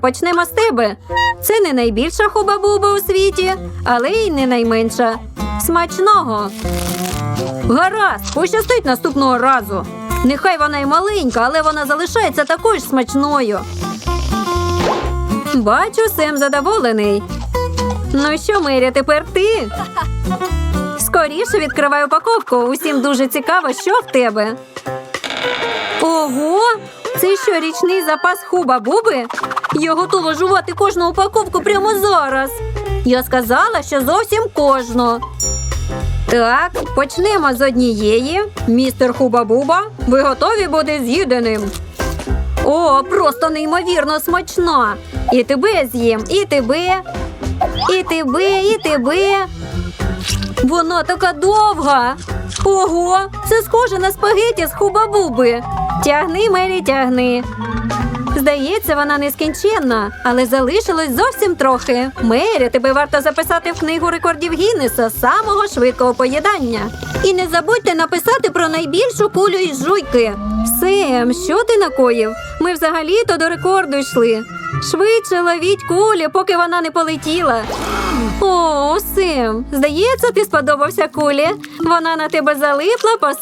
Почнемо з тебе. Це не найбільша хуба-буба у світі, але й не найменша. Смачного. Гаразд, пощастить наступного разу. Нехай вона й маленька, але вона залишається такою смачною. Бачу, Сем задоволений. Ну що, Мері, тепер ти? Скоріше відкривай упаковку. Усім дуже цікаво, що в тебе. Ого! Це що, річний запас хуба-буби? Я готова жувати кожну упаковку прямо зараз. Я сказала, що зовсім кожну. Так, почнемо з однієї. Містер Хуба-Буба, ви готові бути з'їденим? О, просто неймовірно смачна. І тебе з'їм, і тебе, і тебе, і тебе. Вона така довга. Ого, це схоже на спагеті з хуба-буби. Тягни, Мері, тягни. Здається, вона нескінченна, але залишилось зовсім трохи. Мері, тебе варто записати в книгу рекордів Гіннеса самого швидкого поїдання. І не забудьте написати про найбільшу кулю із жуйки. Сем, що ти накоїв? Ми взагалі-то до рекорду йшли. Швидше ловіть кулі, поки вона не полетіла. О, Сем, здається, ти сподобався кулі. Вона на тебе залипла по